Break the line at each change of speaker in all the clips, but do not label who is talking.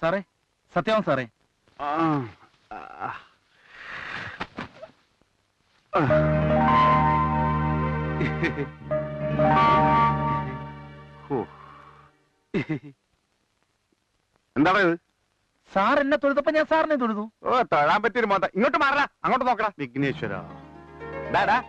സാറേ സത്യവാൻ സാറേ.
ആ, ആ. ഹോ. എന്താണ് ഇത്?
സാർ എന്നെ തൊഴുതപ്പോ ഞാൻ സാറിനെ തൊഴുതു.
ഓ തൊഴാൻ പറ്റിയൊരു മോത്ത ഇങ്ങോട്ട് മാറടാ അങ്ങോട്ട് നോക്കടാ. വിഘ്നേശ്വര. ഡാടാ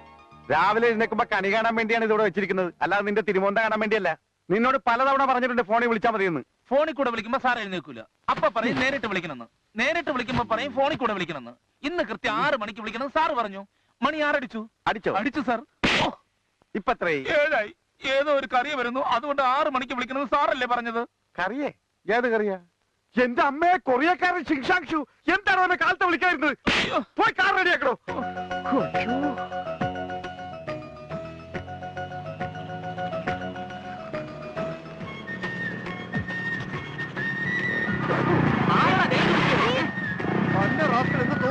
രാവിലെ എഴുന്നേക്കുമ്പോ കണി കാണാൻ വേണ്ടിയാണ് ഇതിവിടെ വെച്ചിരിക്കുന്നത്. അല്ലാതെ നിന്റെ തിരുമോന്ത കാണാൻ വേണ്ടിയല്ല. നിന്നോട് പലതവണ പറഞ്ഞിട്ടുണ്ട് ഫോണിൽ വിളിച്ചാൽ മതിയെന്ന്.
ഫോണിൽ കൂടെ വിളിക്കുമ്പോ സാർ എഴുന്നേക്കൂല അപ്പൊ പറയും നേരിട്ട് വിളിക്കണമെന്ന്. നേരിട്ട് വിളിക്കുമ്പോ പറയും ഫോണിൽ കൂടെ വിളിക്കണമെന്ന്. ഇന്ന് കൃത്യം ആറ് മണിക്ക് വിളിക്കണം സാർ പറഞ്ഞു. മണി ആറടിച്ചു.
അടിച്ചോ?
അടിച്ചു സാർ.
ഇപ്പൊ
ഏഴായി. ഏതോ ഒരു കറിയ വരുന്നു. അതുകൊണ്ട് ആറ് മണിക്ക് വിളിക്കണമെന്ന് സാറല്ലേ പറഞ്ഞത്?
കറിയേ? ഏത് കറിയാ? എന്റെ അമ്മയെ കൊറിയക്കാരൻ ശിക്ഷാക്ഷു എന്താണ് അവനെ കാലത്ത്
വിളിക്കാതിരുന്നത്.
പോയി കാർ റെഡിയാക്കണോ?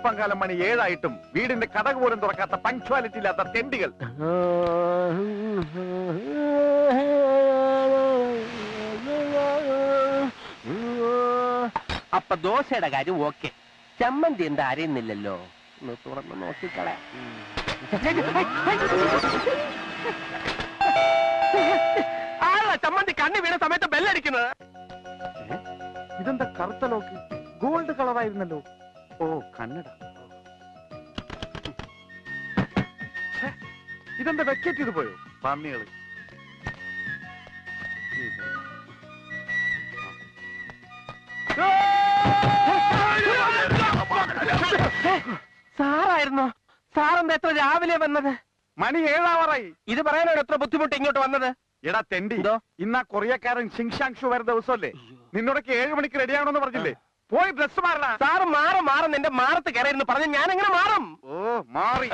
വെളുപ്പംകാലം മണി ഏഴായിട്ടും വീടിന്റെ കടക പോലും തുറക്കാത്ത പങ്ക്ച്വാലിറ്റി ഇല്ലാത്ത തെണ്ടികൾ.
അപ്പൊ ദോശയുടെ കാര്യം ഓക്കെ. ചമ്മന്തി എന്താ അറിയുന്നില്ലല്ലോ? ഒന്ന് തുറന്ന് നോക്കിക്കളെ. ആളാ ചമ്മന്തി കണ്ണി വീണ സമയത്ത് ബെല്ലടിക്കുന്നത്
ഇതെന്താ കറുത്ത ലോക്ക് ഗോൾഡ് കളറായിരുന്നല്ലോ ഓ കന്നഡ. ഇതെന്താ വെക്കറ്റ് ചെയ്ത് പോയോ? പന്നികൾ.
സാറായിരുന്നോ? സാറെന്താ എത്ര രാവിലെ വന്നത്?
മണി ഏഴാവറായി.
ഇത് പറയാനാണ് എത്ര ബുദ്ധിമുട്ട് ഇങ്ങോട്ട് വന്നത്?
എടാ തെണ്ടി? ഇന്നാ കൊറിയക്കാരൻ ഷിങ്ഷാങ്ഷു വരുന്ന ദിവസമല്ലേ? നിന്നോടൊക്കെ ഏഴ് മണിക്ക് റെഡിയാണോന്ന് പറഞ്ഞില്ലേ? പോയി ഡ്രസ് മാറണ.
സാറ് മാറും മാറും എന്റെ മാറത്ത് കയറിയിരുന്നു പറഞ്ഞ ഞാൻ എങ്ങനെ മാറും.
ഓ മാറി.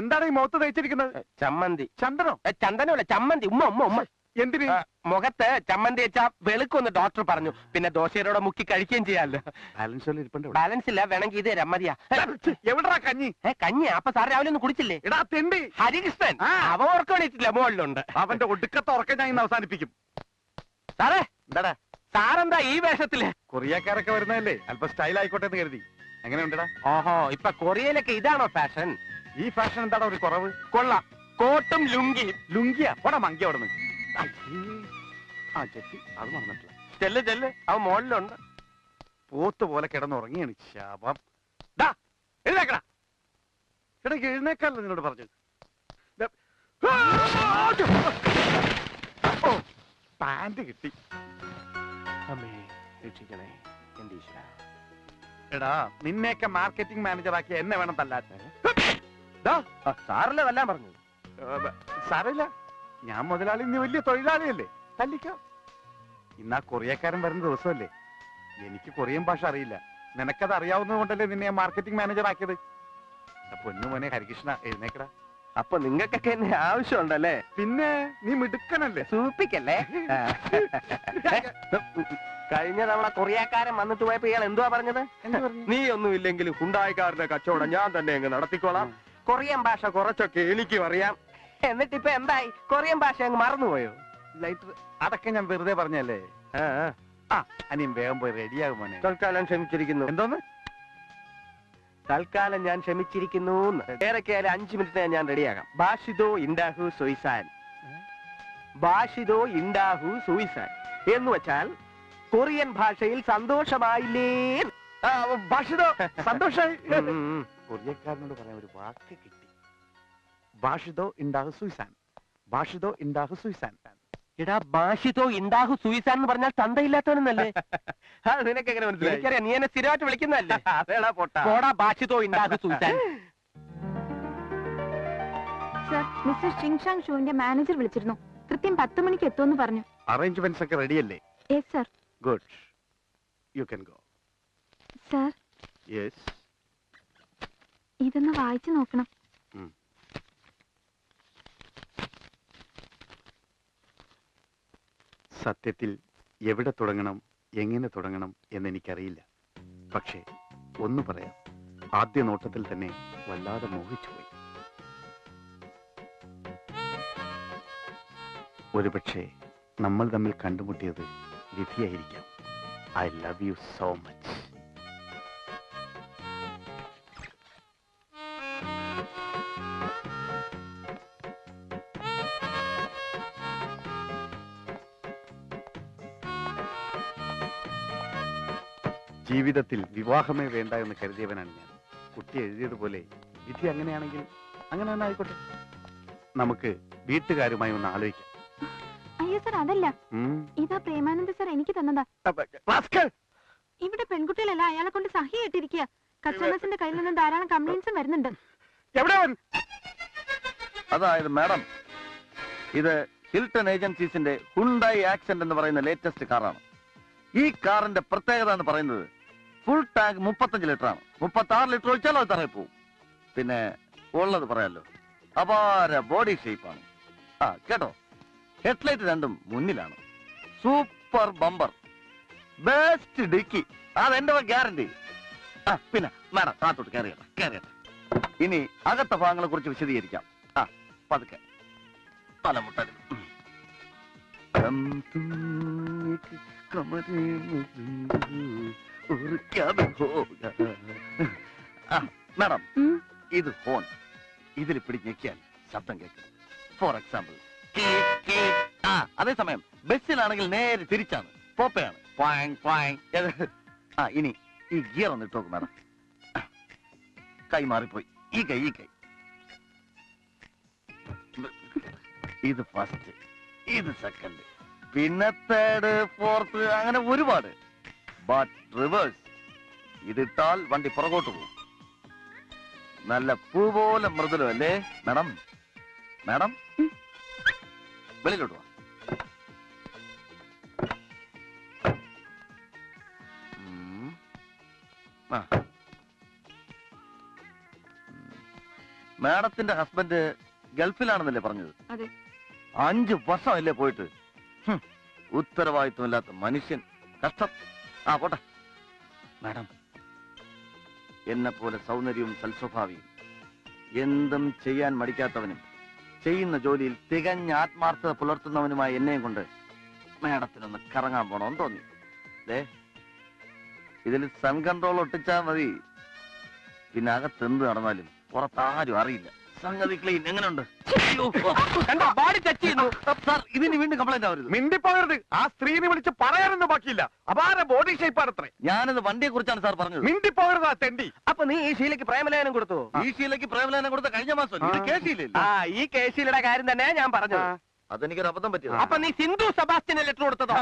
എന്താണ് ഈ മുഖത്ത് തയ്ച്ചിരിക്കുന്നത്
ചമ്മന്തി.
ചന്ദനോ?
ഏ, ചന്ദനമല്ല ചമ്മന്തി. ഉമ്മ ഉമ്മ ഉമ്മ.
എന്തിന്?
മുഖത്ത് ചമ്മന്തി വെച്ചാ വെളുക്കൊന്ന് ഡോക്ടർ പറഞ്ഞു. പിന്നെ ദോശയോടെ മുക്കി കഴിക്കുകയും ചെയ്യാമല്ലോ
ബാലൻസ്
ബാലൻസ് ഇല്ല വേണമെങ്കിൽ ഇത് തരാം മതിയാ.
എവിടെടാ കഞ്ഞി?
ഏ കഞ്ഞി. അപ്പൊ സാർ രാവിലെ ഒന്നും കുടിച്ചില്ലേ?
ഇടാ തെണ്ടി.
ഹരികൃഷ്ണൻ. അവ ഓർക്കണിട്ടില്ല മുകളിലുണ്ട്.
അവന്റെ ഒടുക്കത്തെ ഉറക്കം ഞാൻ ഇന്ന് അവസാനിപ്പിക്കും.
സാറേ.
എന്താടാ?
സാറെന്താ ഈ വേഷത്തിൽ?
കൊറിയക്കാരൊക്കെ വരുന്നതല്ലേ? അല്പം സ്റ്റൈൽ ആയിക്കോട്ടെ എന്ന് കരുതി. എങ്ങനെ എങ്ങനെയുണ്ടടാ?
ഓഹോ ഇപ്പൊ കൊറിയയിലൊക്കെ ഇതാണോ ഫാഷൻ
ഈ ഫാഷൻ എന്താടാ ഒരു കുറവ്?
കൊള്ളാം. കോട്ടും ലുങ്കിയും.
ലുങ്കിയ? പോടാ മങ്കി അവിടെ ആ ചെത്തി അത് മറന്നിട്ടില്ല.
ചെല്ല് ചെല്ല്. അവൻ മോളിലുണ്ട്.
പോത്ത് പോലെ കിടന്നുറങ്ങിയാണ്. ശാപം. ഡാ എഴുന്നേക്കടാ. ഇടയ്ക്ക് എഴുന്നേക്കാല്ലോ നിന്നോട് പറഞ്ഞു ഓ പാന്റ് കിട്ടി.
രക്ഷിക്കണേ എന്റെ ഈശ്വര?
എടാ നിന്നെയൊക്കെ മാർക്കറ്റിംഗ് മാനേജർ ആക്കി എന്നെ വേണം തല്ലാൻ.
സാറല്ലേ വല്ലാൻ പറഞ്ഞു
ഏ, ഞാൻ മുതലാളി നീ വലിയ തൊഴിലാളിയല്ലേ. തല്ലിക്കോ. ഇന്നാ കൊറിയക്കാരൻ വരുന്ന ദിവസമല്ലേ. എനിക്ക് കൊറിയൻ ഭാഷ അറിയില്ല. നിനക്കത് അറിയാവുന്നത് കൊണ്ടല്ലേ നിന്നെ മാർക്കറ്റിംഗ് മാനേജർ ആക്കിയത്? പൊന്നു മോനെ ഹരികൃഷ്ണ എഴുന്നേക്കടാ.
അപ്പൊ നിങ്ങൾക്കൊക്കെ എന്നെ ആവശ്യമുണ്ടല്ലേ?
പിന്നെ നീ മിടുക്കനല്ലേ?
സൂപ്പിക്കല്ലേ? കഴിഞ്ഞ തവണ കൊറിയക്കാരൻ വന്നിട്ട് പോയപ്പോ ഇയാൾ എന്തുവാ പറഞ്ഞത്? നീ ഒന്നും ഇല്ലെങ്കിൽ ഹുണ്ടായിക്കാരുടെ കച്ചവടം ഞാൻ തന്നെ അങ്ങ് നടത്തിക്കോളാം. കൊറിയൻ ഭാഷ കുറച്ചൊക്കെ എനിക്കും അറിയാം. എന്നിട്ട് ഇപ്പൊ എന്തായി? കൊറിയൻ ഭാഷ അങ്ങ് മറന്നുപോയോ?
ലൈറ്റർ അതൊക്കെ ഞാൻ വെറുതെ പറഞ്ഞല്ലേ?
ആ, ആ.
ആ അനിയും വേഗം പോയി റെഡിയാകും മോനെ.
തൽക്കാലം ക്ഷമിച്ചിരിക്കുന്നു.
എന്തോന്ന്?
തൽക്കാലം ഞാൻ ക്ഷമിച്ചിരിക്കുന്നു ഏറെക്കാലം അഞ്ചു മിനിറ്റ് ഞാൻ റെഡിയാകാം ഭാഷിതോ ഇൻഡാഹു സുയിസാൻ. ഭാഷിതോ ഇൻഡാഹു സുയിസാൻ. എന്ന് വെച്ചാൽ കൊറിയൻ ഭാഷയിൽ സന്തോഷമായില്ലേ?
ഭാഷിതോ സന്തോഷായി. കൊറിയക്കാരനോട് പറയാൻ ഒരു വാക്ക് കിട്ടി. ഭാഷിതോ ഇണ്ടാഹു സുയിസാൻ. ഭാഷിതോ ഇണ്ടാഹു സുയിസാൻ.
എടാ ഭാഷിതോ ഇണ്ടാഹു സുയിസാൻ എന്ന് പറഞ്ഞാൽ തന്തയില്ലാത്തവനെന്നല്ലേ? നിനക്ക് എങ്ങനെ മനസ്സിലായി? നീ എന്നെ സ്ഥിരമായിട്ട് വിളിക്കുന്നതല്ലേ?
അതേടാ പൊട്ട.
പോടാ ഭാഷിതോ ഇണ്ടാഹു സുയിസാൻ.
സർ മിസ്റ്റർ ഷിങ്ഷാങ് ഷൂവിന്റെ മാനേജർ വിളിച്ചിരുന്നു. കൃത്യം പത്ത് മണിക്ക് എത്തുമെന്ന് പറഞ്ഞു.
അറേഞ്ച്മെന്റ്സ് ഒക്കെ റെഡിയല്ലേ?
Yes sir.
Good you can go
sir
yes
ഇതൊന്ന് വായിച്ചു നോക്കണം.
സത്യത്തിൽ എവിടെ തുടങ്ങണം എങ്ങനെ തുടങ്ങണം എന്നെനിക്കറിയില്ല. പക്ഷേ ഒന്ന് പറയാം. ആദ്യ നോട്ടത്തിൽ തന്നെ വല്ലാതെ മോഹിച്ചുപോയി ഒരുപക്ഷെ നമ്മൾ തമ്മിൽ കണ്ടുമുട്ടിയത് വിധിയായിരിക്കാം. I love you so much ജീവിതത്തിൽ വിവാഹമേ വേണ്ട എന്ന് കരുതിയവനാണ് ഞാൻ. കുട്ടി എഴുതിയതുപോലെ വിധി അങ്ങനെയാണെങ്കിൽ അങ്ങനെ തന്നെ ആയിക്കോട്ടെ നമുക്ക് വീട്ടുകാരുമായി ഒന്ന് ആലോചിക്കാം.
സാർ അതല്ല. ഇതാ പ്രേമാനന്ദ സാർ എനിക്ക് തന്നതാ! ഇവിടെ പെൺകുട്ടികളല്ല അയാളെ കൊണ്ട് സഹിയായിട്ടിരിക്കുക കസ്റ്റമേഴ്സിന്റെ കയ്യിൽ നിന്ന് ധാരാളം കംപ്ലൈൻസും വരുന്നുണ്ട്.
അതായത് മാഡം ഇത് ഹിൽട്ടൺ ഏജൻസീസിന്റെ ഹുണ്ടായി ആക്സെന്റ് എന്ന് പറയുന്ന ലേറ്റസ്റ്റ് കാറാണ്. ഈ കാറിന്റെ പ്രത്യേകത എന്ന് പറയുന്നത് ഫുൾ ടാങ്ക് മുപ്പത്തഞ്ച് ലിറ്റർ ആണ് മുപ്പത്തി ആറ് ലിറ്റർ ഒഴിച്ചാൽ അത് തറയിൽ പോവും പിന്നെ ഉള്ളത് പറയാലോ അപാര ബോഡി ഷേപ്പാണ്. ആ കേട്ടോ? ഹെഡ്ലൈറ്റ് രണ്ടും മുന്നിലാണ്. Super bumper. Best dickey. അതെന്റെ ഗ്യാരണ്ടി. ആ പിന്നെ മാഡം കാത്തോട്ട് കയറിയട്ടെ കയറിയട്ടെ ഇനി അകത്ത ഭാഗങ്ങളെ കുറിച്ച് വിശദീകരിക്കാം. ആ പതുക്കെ. തലമുട്ടൽ മാഡം. ഇത് ഫോൺ. ഇതിൽ പിടിച്ച് ഞെക്കിയാൽ ശബ്ദം കേൾക്കും. ഫോർ എക്സാമ്പിൾ ആ അതേസമയം ബസ്സിലാണെങ്കിൽ നേരെ തിരിച്ചാണ്. പോപ്പയാണ്. ഇനി ഈ ഗിയർ ഒന്ന് ഇട്ടോക്കും മാഡം. കൈ മാറിപ്പോയി. ഈ കൈ ഈ കൈ. ഇത് ഫസ്റ്റ് ഇത് സെക്കൻഡ് പിന്നെ തേർഡ് ഫോർത്ത് അങ്ങനെ ഒരുപാട്. ബട്ട് റിവേഴ്സ് ഇതിട്ടാൽ വണ്ടി പുറകോട്ട് പോകും. നല്ല പൂ പോലെ മൃദുലം അല്ലേ മാഡം? മാഡം? വെളിയിലോട്ട് വാ. മാഡത്തിന്റെ ഹസ്ബൻഡ് ഗൾഫിലാണെന്നല്ലേ പറഞ്ഞത്. വർഷം അല്ലേ പോയിട്ട്. ഉത്തരവാദിത്വമില്ലാത്ത മനുഷ്യൻ. കഷ്ടം. ആ പോട്ടെ. മാഡം എന്നെ പോലെ സൗന്ദര്യവും സൽസ്വഭാവിയും എന്തും ചെയ്യാൻ മടിക്കാത്തവനും ചെയ്യുന്ന ജോലിയിൽ തികഞ്ഞ ആത്മാർത്ഥത പുലർത്തുന്നവനുമായി എന്നെയും കൊണ്ട് മേഡത്തിനൊന്ന് കറങ്ങാൻ പോണോന്ന് തോന്നി. ദേ ഇതിൽ സൺ കൺട്രോൾ ഒട്ടിച്ചാ മതി. പിന്നെ അകത്ത് എന്ത് നടന്നാലും പുറത്താരും അറിയില്ല. സംഗതി ക്ലീൻ എങ്ങനെയുണ്ട്
ബോഡി ടച്ച് ചെയ്യുന്നു.
സാർ ഇതിന് വീണ്ടും കംപ്ലൈന്റ് ആവരുത്.
മിണ്ടിപ്പോകരുത്. ആ സ്ത്രീനെ വിളിച്ച് പറയാനൊന്നും ബാക്കിയില്ല. അപാര ബോഡി ഷേപ്പാണ് അത്രേ
ഞാനിത് വണ്ടിയെ കുറിച്ചാണ് സാർ പറഞ്ഞത്.
മിണ്ടിപ്പോകരുത് ആ തെണ്ടി.
അപ്പൊ നീ ഈ ശീലയ്ക്ക് പ്രേമലേഖനം കൊടുത്തു?
ഈ ശീലയ്ക്ക് പ്രേമലേനം കൊടുത്ത കഴിഞ്ഞ മാസം ഇത്. കേസിയില്ലേ
ആ ഈ കേസിലയുടെ കാര്യം തന്നെ ഞാൻ പറഞ്ഞു
അതെനിക്കൊരു അബദ്ധം പറ്റിയതാ.
അപ്പൊ നീ സിന്ധു സെബാസ്റ്റ്യന് ലെറ്റർ കൊടുത്തതോ?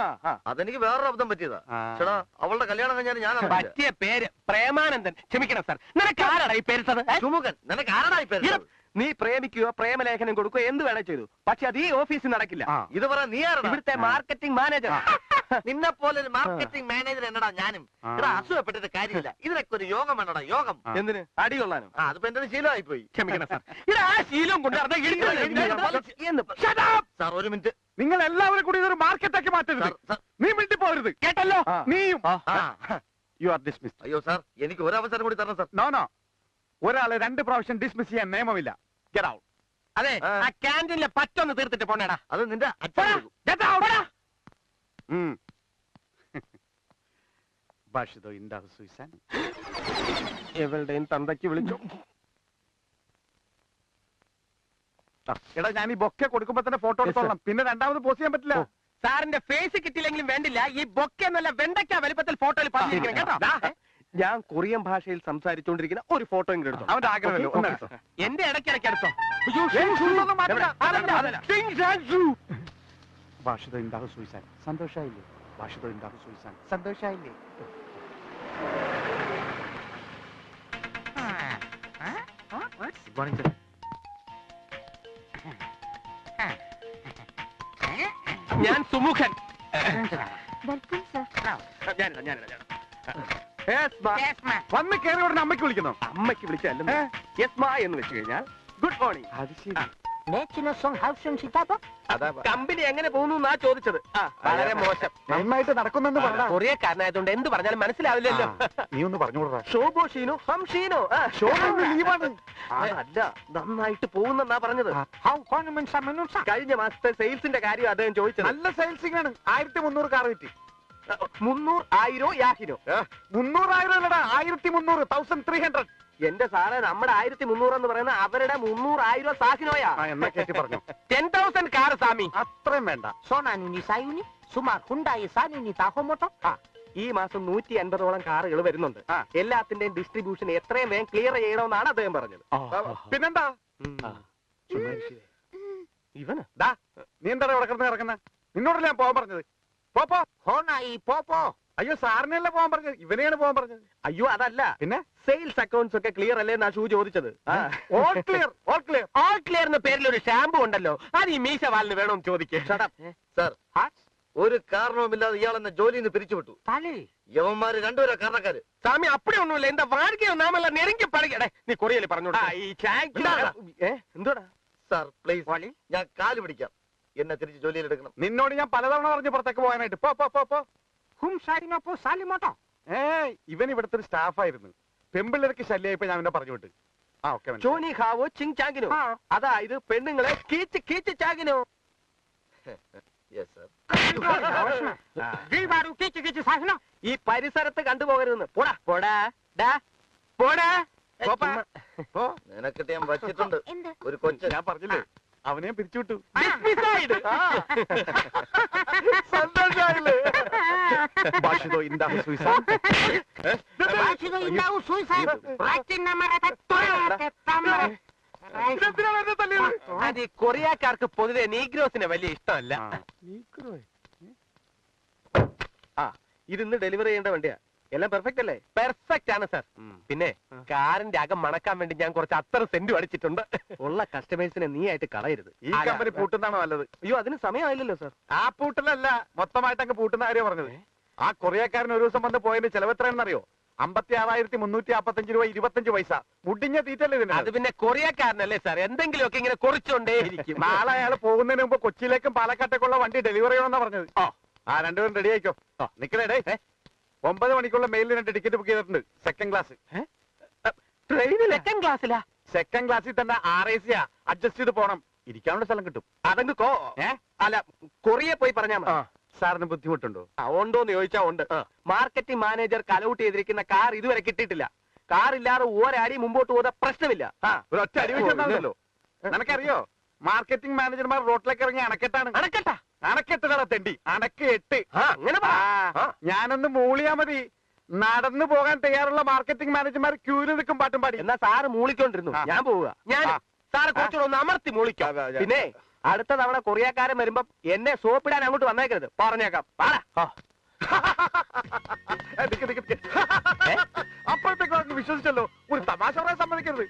അതെനിക്ക് വേറൊരു അബദ്ധം പറ്റിയതാ. ചേടാ അവളുടെ കല്യാണം കഴിഞ്ഞാൽ ഞാൻ
പറ്റിയ പേര് പ്രേമാനന്ദൻ. ക്ഷമിക്കണം സാർ നിനക്ക് ആരാടാ ഈ പേരിട്ടത് ഏ?
ചുമുകൻ. നിനക്ക് ഈ പേര്.
നീ പ്രേമിക്കുകയോ പ്രേമലേഖനം കൊടുക്കുകയോ എന്ത് വേണേ ചെയ്തു. പക്ഷെ അത് ഈ ഓഫീസിൽ നടക്കില്ല.
ഇത് പറ നീ ആരടാ?
ഇവിടുത്തെ മാർക്കറ്റിംഗ് മാനേജർ.
നിന്നെ പോലെ ഒരു മാർക്കറ്റിംഗ് മാനേജർ എന്നടാ ഞാനും.
ഇവിടെ
എടാ അസുഖപ്പെട്ടിട്ട് കാര്യമില്ല. ഇതിനൊക്കെ ഒരു യോഗം വേണടാ യോഗം.
ആ.
എന്തിന്? അടി കൊള്ളാനോ?
ആ അതിപ്പോ എന്റെ ശീലമായി പോയി
ക്ഷമിക്കണം സാർ. ഇത് ആ ശീലം കൊണ്ട് നടന്ന ഇടിഞ്ഞു എന്ന്
Shut up!
സാർ ഒരു മിനിറ്റ്.
നിങ്ങൾ എല്ലാവരും കൂടി ഇതൊരു മാർക്കറ്റാക്കി മാറ്റരുത്.
Sir sir.
നീ മിണ്ടിപ്പോകരുത്.
കേട്ടല്ലോ?
ആ. നീയും.
ആ.
യു ആർ ഡിസ്മിസ്ഡ്
അയ്യോ സാർ എനിക്ക് ഒരു അവസരം കൂടി തരണം സാർ.
നോ നോ ഒരാളെ രണ്ട് പ്രാവശ്യം ഡിസ്മിസ് ചെയ്യാൻ നിയമമില്ല. ഗെറ്റ് ഔട്ട്
അതെ
ആ.
ആ ക്യാന്റീനിലെ പറ്റൊന്ന് തീർത്തിട്ട് പോണേടാ.
അത് നിന്റെ അച്ഛൻ കൊടുക്കും.
Out.
ഭാഷിതോ ഇന്താ സുയിസാൻ.
എവളുടെയും തന്തയ്ക്ക് വിളിച്ചു.
ആ, എടാ ഞാൻ ഈ ബൊക്കെ കൊടുക്കുമ്പോ തന്നെ ഫോട്ടോ എടുത്തോളാം. പിന്നെ രണ്ടാമത് പോസ്റ്റ് ചെയ്യാൻ പറ്റില്ല.
സാറിന്റെ ഫേസ് കിട്ടിയില്ലെങ്കിലും വേണ്ടില്ല. ഈ ബൊക്കെ എന്നല്ല വെണ്ടയ്ക്ക വലിപ്പത്തിൽ ഫോട്ടോയിൽ പറഞ്ഞിരിക്കണം കേട്ടോ. ദാ, ഞാൻ കൊറിയൻ ഭാഷയിൽ സംസാരിച്ചുകൊണ്ടിരിക്കുന്ന ഒരു ഫോട്ടോ എങ്കിലും എടുത്തോ.
അവന്റെ ആഗ്രഹമല്ലോ ഒന്ന് എടുത്തോ.
എന്റെ എടുത്തോ.
ഭാഷിതോ സുയിസാൻ സന്തോഷായില്ലേ? ഭാഷിതോ ഇന്താ സുയിസാൻ സന്തോഷായില്ലേ?
ഞാൻ സുമുഖൻ. ഞാനില്ല ഞാനില്ല ഞാനില്ല
വന്ന് കയറി ഉടനെ അമ്മയ്ക്ക് വിളിക്കണോ?
അമ്മയ്ക്ക് വിളിച്ചല്ലേ യസ്മ എന്ന് വെച്ച് കഴിഞ്ഞാൽ ഗുഡ് മോർണിംഗ്
അത് ശരി.
കമ്പനി എങ്ങനെ പോകുന്നു എന്നാ ചോദിച്ചത്. വളരെ മോശം.
നന്നായിട്ട് നടക്കുന്നെന്ന് കൊറിയ
കൊറിയക്കാരനായതുകൊണ്ട് എന്ത് പറഞ്ഞാലും മനസ്സിലാവില്ലല്ലോ.
നീ ഒന്ന് പറഞ്ഞുകൂടാ
ഷോബോ ഷീനോ ഹം ഷീനോ. അല്ല നന്നായിട്ട് പോകുന്നെന്നാ പറഞ്ഞത്. കഴിഞ്ഞ മാസത്തെ സെയിൽസിന്റെ കാര്യം അദ്ദേഹം ചോദിച്ചത്.
നല്ല സെയിൽസിംഗ് ആണ് ആയിരത്തി മുന്നൂറ് കാർ കിട്ടി.
മുന്നൂറ് ആയിരോ യാഹിനോ
മുന്നൂറായിരം അല്ലടാ ആയിരത്തി മുന്നൂറ് തൗസൻഡ് ത്രീ ഹൺഡ്രഡ്
എന്റെ സാറേ നമ്മുടെ ആയിരത്തി മുന്നൂറ് എന്ന് പറയുന്ന അവരുടെ മുന്നൂറ് ആയിരം സാഹിനോയാ
എന്നാ കേട്ടി പറഞ്ഞു.
ടെൻ തൗസൻഡ് കാർ സാമി
അത്രയും വേണ്ട.
സോനാനുനി സൈനി സുമാർ ഹുണ്ടായി സാനുനി താഹോമോട്ടോ.
ആ, ഈ മാസം നൂറ്റി അൻപതോളം കാറുകൾ വരുന്നുണ്ട്. എല്ലാത്തിന്റെയും ഡിസ്ട്രിബ്യൂഷൻ എത്രയും വേഗം ക്ലിയർ ചെയ്യണമെന്നാണ് അദ്ദേഹം പറഞ്ഞത്.
പിന്നെന്താ?
ഇവന്?
നീ എന്താ ഇവിടെ കിടന്ന് കിടക്കുന്ന? നിന്നോടല്ലേ ഞാൻ പോകാൻ പറഞ്ഞത്? പോ
ഹോണായി പോപ്പോ.
അയ്യോ സാറിനല്ല പോകാൻ പറഞ്ഞത്? ഇവനെയാണ് പോകാൻ പറഞ്ഞത്.
അയ്യോ അതല്ല.
പിന്നെ?
സെയിൽസ് അക്കൗണ്ട്സ് ഒക്കെ ക്ലിയർ അല്ലേ എന്നാ ഷൂ ചോദിച്ചത്?
All clear all clear
all clear എന്ന പേരിൽ ഒരു ഷാമ്പു ഉണ്ടല്ലോ. അത് ഈ മീശ വാലിന് വേണം ചോദിക്കേ.
സർ ഒരു കാരണവുമില്ലാതെ ഇയാൾ എന്നെ ജോലിയിൽ നിന്ന് പിരിച്ചുവിട്ടു. യവന്മാര് രണ്ടുപേരാ കാരണക്കാര്.
സ്വാമി അപ്പടി ഒന്നുമില്ല എന്താ വാഴകയോ നാമല്ല നെരുങ്ങി പഴകടേ നീ കൊറിയല്ലേ പറഞ്ഞോടാ ഈ. എന്തോടാ?
സാർ പ്ലീസ് ഞാൻ കാൽ പിടിക്കാം. എന്നെ തിരിച്ച് ജോലിയിൽ എടുക്കണം
നിന്നോട് ഞാൻ പലതവണ പറഞ്ഞു പുറത്തേക്ക് പോകാനായിട്ട്. പോ പോ പോ പോ.
Hum Sarinopo Salimoto,
ഏ ഇവൻ ഇവിടുത്തെ ഒരു സ്റ്റാഫായിരുന്നു. പെമ്പിള്ളേർക്ക് ശല്യമായിപ്പോ ഞാൻ അവനെ പറഞ്ഞു വിട്ട്. ആ ഓക്കെ
ചോനി ഹാവോ ചിങ് ചാങ്കിനോ
അതാ
അതായത് പെണ്ണുങ്ങളെ കീച്ച് കീച്ച് ചാങ്കിനോ ഈ പരിസരത്ത് കണ്ടുപോകരുതെന്ന്. പോടാ പോടാ ഡാ പോടാ.
നിനക്കിട്ട് ഞാൻ വച്ചിട്ടുണ്ട്. ഒരു കൊച്ചു.
ഞാൻ പറഞ്ഞില്ലേ? അവനെ പിരിച്ചുവിട്ടു. ഭാഷിതോ
അത് കൊറിയക്കാർക്ക് പൊതുവെ നീഗ്രോസിനെ വലിയ ഇഷ്ടമല്ല. ആ. ഇത് ഇന്ന് ഡെലിവറി ചെയ്യേണ്ട വണ്ടിയാ. എല്ലാം പെർഫെക്റ്റ് അല്ലേ? പെർഫെക്റ്റ് ആണ് സാർ പിന്നെ കാറിന്റെ അകം മണക്കാൻ വേണ്ടി ഞാൻ കുറച്ച് അത്ര സെന്റ് അടിച്ചിട്ടുണ്ട്. ഉള്ള കസ്റ്റമേഴ്സിനെ നീ ആയിട്ട് കളയരുത്.
ഈ കമ്പനി പൂട്ടുന്നതാണോ നല്ലത്.
അയ്യോ അതിന് സമയമായില്ലല്ലോ സാർ
ആ പൂട്ടലല്ല മൊത്തമായിട്ട് അങ്ങ് പൂട്ടുന്ന കാര്യം പറഞ്ഞത്. ആ കൊറിയക്കാരൻ ഒരു ദിവസം വന്ന് പോയതിന്റെ ചെലവ് എത്രയാണെന്നറിയോ? അമ്പത്തി ആറായിരത്തി മുന്നൂറ്റി അമ്പത്തഞ്ച് രൂപ ഇരുപത്തഞ്ച് പൈസ. മുടിഞ്ഞ തീറ്റല്ലേ
അത് പിന്നെ കൊറിയക്കാരനല്ലേ സാർ എന്തെങ്കിലുമൊക്കെ ഇങ്ങനെ കുറിച്ചോണ്ടേ ഇരിക്കും.
നാളെ അയാൾ പോകുന്നതിന് മുമ്പ് കൊച്ചിയിലേക്കും പാലക്കാട്ടേക്കുള്ള വണ്ടി ഡെലിവറി ചെയ്യണമെന്നാ പറഞ്ഞത്. ആ. രണ്ടുപേരും റെഡി ആയിക്കോ. നിക്കണേ ഒമ്പത് മണിക്കുള്ള മെയിലിൽ രണ്ട് ടിക്കറ്റ് ബുക്ക് ചെയ്തിട്ടുണ്ട്. സെക്കൻഡ് ക്ലാസ്
ട്രെയിനിൽ സെക്കൻഡ് ക്ലാസ്സിലാ
സെക്കൻഡ് ക്ലാസ്സിൽ തന്നെ ആർ എ സിയാ അഡ്ജസ്റ്റ് ചെയ്ത് പോണം. ഇരിക്കാനുള്ള സ്ഥലം കിട്ടും.
അതങ്ങ് കോ. അല്ല കൊറിയ പോയി പറഞ്ഞാ
സാറിന് ബുദ്ധിമുട്ടുണ്ടോ?
ആ, ഉണ്ടോന്ന് ചോദിച്ചാ ഉണ്ട്. മാർക്കറ്റിംഗ് മാനേജർ കലൗട്ട് ചെയ്തിരിക്കുന്ന കാർ ഇതുവരെ കിട്ടിയിട്ടില്ല. കാർ ഇല്ലാതെ ഒരടി മുമ്പോട്ട് പോകുന്ന പ്രശ്നമില്ല. ആ
ഒരു ഒറ്റ അടി വെച്ചോ നിനക്കറിയോ? മാർക്കറ്റിംഗ് മാനേജർമാർ റോട്ടിലേക്ക് ഇറങ്ങി അണക്കെട്ടാണ്.
അണക്കട്ടാ?
അണക്കെട്ടുകളാ തെണ്ടി. അണക്ക് എട്ട്.
അങ്ങനെ
ഞാനൊന്ന് മൂളിയാ മതി. നടന്നു പോകാൻ തയ്യാറുള്ള മാർക്കറ്റിംഗ് മാനേജർമാർ ക്യൂ നിൽക്കും പാട്ടും പാടി.
എന്നാ സാറ് മൂളിക്കൊണ്ടിരുന്നു ഞാൻ പോവുക. ഞാൻ സാറെ കുറച്ചുകൂടെ ഒന്ന് അമർത്തി മൂളിക്കാം. പിന്നെ അടുത്ത തവണ കൊറിയക്കാരൻ വരുമ്പോ എന്നെ സോപ്പിടാൻ അങ്ങോട്ട് വന്നേക്കരുത്. പറഞ്ഞേക്കാം.
അപ്പോഴത്തേക്കും വിശ്വസിച്ചല്ലോ. ഒരു തമാശ പറയാൻ സമ്മതിക്കരുത്.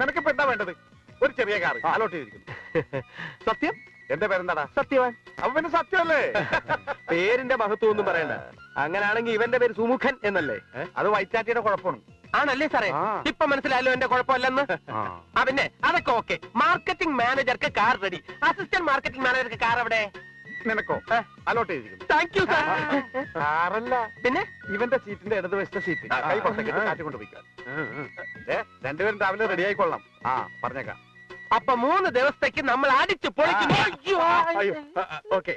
നിനക്കിപ്പോ എന്താ വേണ്ടത്? ഒരു ചെറിയ കാർ അലോട്ട് ചെയ്തിരിക്കുന്നു.
സത്യം?
എന്റെ പേരെന്താടാ?
സത്യവാൻ.
അവന് സത്യമല്ലേ?
പേരിന്റെ മഹത്വം ഒന്നും പറയണ്ട. അങ്ങനാണെങ്കിൽ ഇവന്റെ പേര് സുമുഖൻ എന്നല്ലേ?
അത് വൈറ്റാറ്റിയുടെ കുഴപ്പമാണ്.
ആണല്ലേ സാറേ. ഇപ്പൊ മനസ്സിലായല്ലോ എന്റെ കുഴപ്പമല്ലെന്ന്?
ആ.
പിന്നെ അതൊക്കെ ഓക്കെ. മാർക്കറ്റിംഗ് മാനേജർക്ക് കാർ റെഡി. അസിസ്റ്റന്റ് മാർക്കറ്റിംഗ് മാനേജർക്ക് കാർ എവിടെ?
നിനക്കോ? അലോട്ട് ചെയ്തിരിക്കുന്നു.
താങ്ക് യു സാർ
കാറല്ല.
പിന്നെ?
ഇവന്റെ സീറ്റിന്റെ ഇടതുവശത്തെ സീറ്റ്. കൈ പുറത്തേക്ക് കാറ്റ് കൊണ്ടുപോയിക്കാം. രണ്ടുപേരും രാവിലെ റെഡി ആയിക്കൊള്ളാം. ആ പറഞ്ഞേക്കാം.
അപ്പൊ മൂന്ന് ദിവസത്തേക്ക് നമ്മൾ അടിച്ചു പൊളിക്കും
അയ്യോ. ഓക്കെ.